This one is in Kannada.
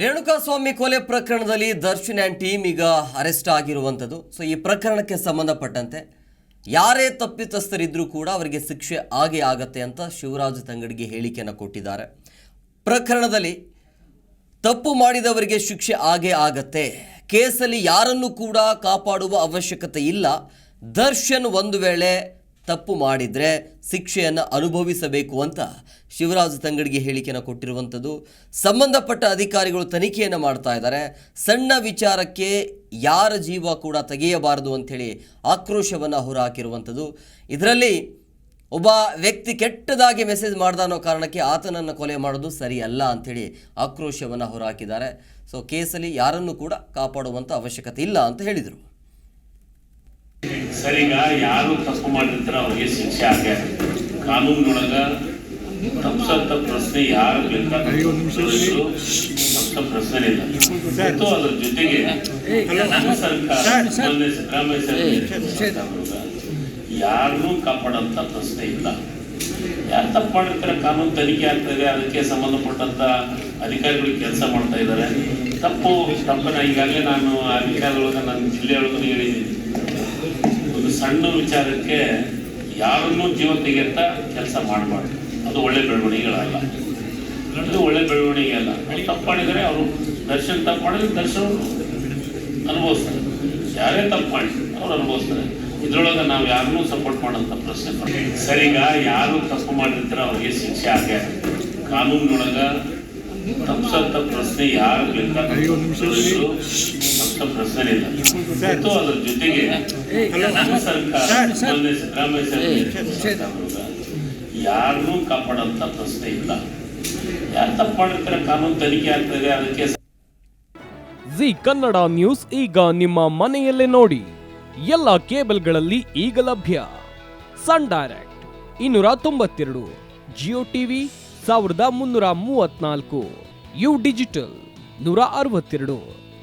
ರೇಣುಕಾಸ್ವಾಮಿ ಕೊಲೆ ಪ್ರಕರಣದಲ್ಲಿ ದರ್ಶನ್ ಆ್ಯಂಡ್ ಟೀಮ್ ಈಗ ಅರೆಸ್ಟ್ ಆಗಿರುವಂಥದ್ದು. ಸೊ ಈ ಪ್ರಕರಣಕ್ಕೆ ಸಂಬಂಧಪಟ್ಟಂತೆ ಯಾರೇ ತಪ್ಪಿತಸ್ಥರಿದ್ದರೂ ಕೂಡ ಅವರಿಗೆ ಶಿಕ್ಷೆ ಆಗೇ ಆಗತ್ತೆ ಅಂತ ಶಿವರಾಜ್ ತಂಗಡಿಗೆ ಹೇಳಿಕೆಯನ್ನು ಕೊಟ್ಟಿದ್ದಾರೆ. ಪ್ರಕರಣದಲ್ಲಿ ತಪ್ಪು ಮಾಡಿದವರಿಗೆ ಶಿಕ್ಷೆ ಆಗೇ ಆಗತ್ತೆ. ಕೇಸಲ್ಲಿ ಯಾರನ್ನು ಕೂಡ ಕಾಪಾಡುವ ಅವಶ್ಯಕತೆ ಇಲ್ಲ. ದರ್ಶನ್ ಒಂದು ವೇಳೆ ತಪ್ಪು ಮಾಡಿದರೆ ಶಿಕ್ಷೆಯನ್ನು ಅನುಭವಿಸಬೇಕು ಅಂತ ಶಿವರಾಜ್ ತಂಗಡಿಗೆ ಹೇಳಿಕೆಯನ್ನು ಕೊಟ್ಟಿರುವಂಥದ್ದು. ಸಂಬಂಧಪಟ್ಟ ಅಧಿಕಾರಿಗಳು ತನಿಖೆಯನ್ನು ಮಾಡ್ತಾ ಇದ್ದಾರೆ. ಸಣ್ಣ ವಿಚಾರಕ್ಕೆ ಯಾರ ಜೀವ ಕೂಡ ತೆಗೆಯಬಾರದು ಅಂಥೇಳಿ ಆಕ್ರೋಶವನ್ನು ಹೊರಹಾಕಿರುವಂಥದ್ದು. ಇದರಲ್ಲಿ ಒಬ್ಬ ವ್ಯಕ್ತಿ ಕೆಟ್ಟದಾಗಿ ಮೆಸೇಜ್ ಮಾಡ್ದ ಅನ್ನೋ ಕಾರಣಕ್ಕೆ ಆತನನ್ನು ಕೊಲೆ ಮಾಡೋದು ಸರಿಯಲ್ಲ ಅಂಥೇಳಿ ಆಕ್ರೋಶವನ್ನು ಹೊರಹಾಕಿದ್ದಾರೆ. ಸೊ, ಕೇಸಲ್ಲಿ ಯಾರನ್ನು ಕೂಡ ಕಾಪಾಡುವಂಥ ಅವಶ್ಯಕತೆ ಇಲ್ಲ ಅಂತ ಹೇಳಿದರು. ಸರಿಗ ಯಾರು ತಪ್ಪು ಮಾಡಿರ್ತಾರ ಅವ್ರಿಗೆ ಶಿಕ್ಷೆ ಆಗೇ. ಕಾನೂನೊಳಗ ಕಾನೂನಿನೊಳಗ ತಪ್ಸಂತ ಪ್ರಶ್ನೆ ಯಾರು ಬೇಕಾದ್ರೂ ತಪ್ಸ ಪ್ರಶ್ನೆ ಇಲ್ಲ. ಮತ್ತು ಅದ್ರ ಜೊತೆಗೆ ನಮ್ಮ ಸರ್ಕಾರ ಸಿದ್ದರಾಮಯ್ಯ ಸರ್ಕಾರ ಯಾರನ್ನೂ ಕಾಪಾಡಂತ ಪ್ರಶ್ನೆ ಇಲ್ಲ. ಯಾರು ತಪ್ಪು ಮಾಡಿರ್ತಾರೆ ಕಾನೂನು ತನಿಖೆ ಆಗ್ತಾ ಇದೆ ಅದಕ್ಕೆ ಸಂಬಂಧಪಟ್ಟಂತ ಅಧಿಕಾರಿಗಳು ಕೆಲಸ ಮಾಡ್ತಾ ಇದ್ದಾರೆ. ತಪ್ಪು ತಪ್ಪನ ಈಗಾಗಲೇ ನಾನು ಆ ವಿಚಾರದೊಳಗೆ ನನ್ನ ಜಿಲ್ಲೆಯೊಳಗೂ ಹೇಳಿದ್ದೀನಿ. ಸಣ್ಣ ವಿಚಾರಕ್ಕೆ ಯಾರನ್ನೂ ಜೀವ ತೆಗೆಯಂತ ಕೆಲಸ ಮಾಡಬಾರ್ದು. ಅದು ಒಳ್ಳೆ ಬೆಳವಣಿಗೆಗಳಲ್ಲ. ಅದು ಒಳ್ಳೆ ಬೆಳವಣಿಗೆ ಅಲ್ಲ. ಅವ್ರು ತಪ್ಪು ಮಾಡಿದರೆ ಅವರು ದರ್ಶನ ತಪ್ಪು ಮಾಡಿದ್ರೆ ದರ್ಶನ ಅನುಭವಿಸ್ತಾರೆ. ಯಾರೇ ತಪ್ಪು ಮಾಡಿ ಅವ್ರು ಅನುಭವಿಸ್ತಾರೆ. ಇದ್ರೊಳಗೆ ನಾವು ಯಾರನ್ನೂ ಸಪೋರ್ಟ್ ಮಾಡೋಂಥ ಪ್ರಶ್ನೆ. ಸರಿಗ ಯಾರು ತಪ್ಪು ಮಾಡಿರ್ತಾರೆ ಅವ್ರಿಗೆ ಶಿಕ್ಷೆ ಆಗ್ಯಾರ ಕಾನೂನಿನೊಳಗೆ ತಪ್ಸಂತ ಪ್ರಶ್ನೆ ಯಾರು ಬೇಕಾದ್ರೂ ತಪ್ಸ ಪ್ರಶ್ನೆ ಇಲ್ಲ. ಮತ್ತು ಅದರ ಜೊತೆಗೆ ನಮ್ಮ ಸರ್ಕಾರ ಮೊನ್ನೆ ಸಿದ್ದರಾಮಯ್ಯ ಸರ್ಕಾರ ಯಾರನ್ನೂ ಕಾಪಾಡಂತ ಪ್ರಶ್ನೆ ಇಲ್ಲ. ಯಾರು ತಪ್ಪು ಮಾಡಿರ್ತಾರೆ ಕಾನೂನು ತನಿಖೆ ಆಗ್ತದೆ ಅದಕ್ಕೆ ಜಿ ಕನ್ನಡ ನ್ಯೂಸ್ ಈಗ ನಿಮ್ಮ ಮನೆಯಲ್ಲೇ ನೋಡಿ. ಎಲ್ಲ ಕೇಬಲ್ಗಳಲ್ಲಿ ಈಗ ಲಭ್ಯ. ಸನ್ ಡೈರೆಕ್ಟ್ ಇನ್ನೂರ ತೊಂಬತ್ತೆರಡು ಜಿಯೋ ಟಿವಿ ಸಾವಿರದ ಮುನ್ನೂರ ಮೂವತ್ನಾಲ್ಕು ಯು ಡಿಜಿಟಲ್ ನೂರ ಅರವತ್ತೆರಡು.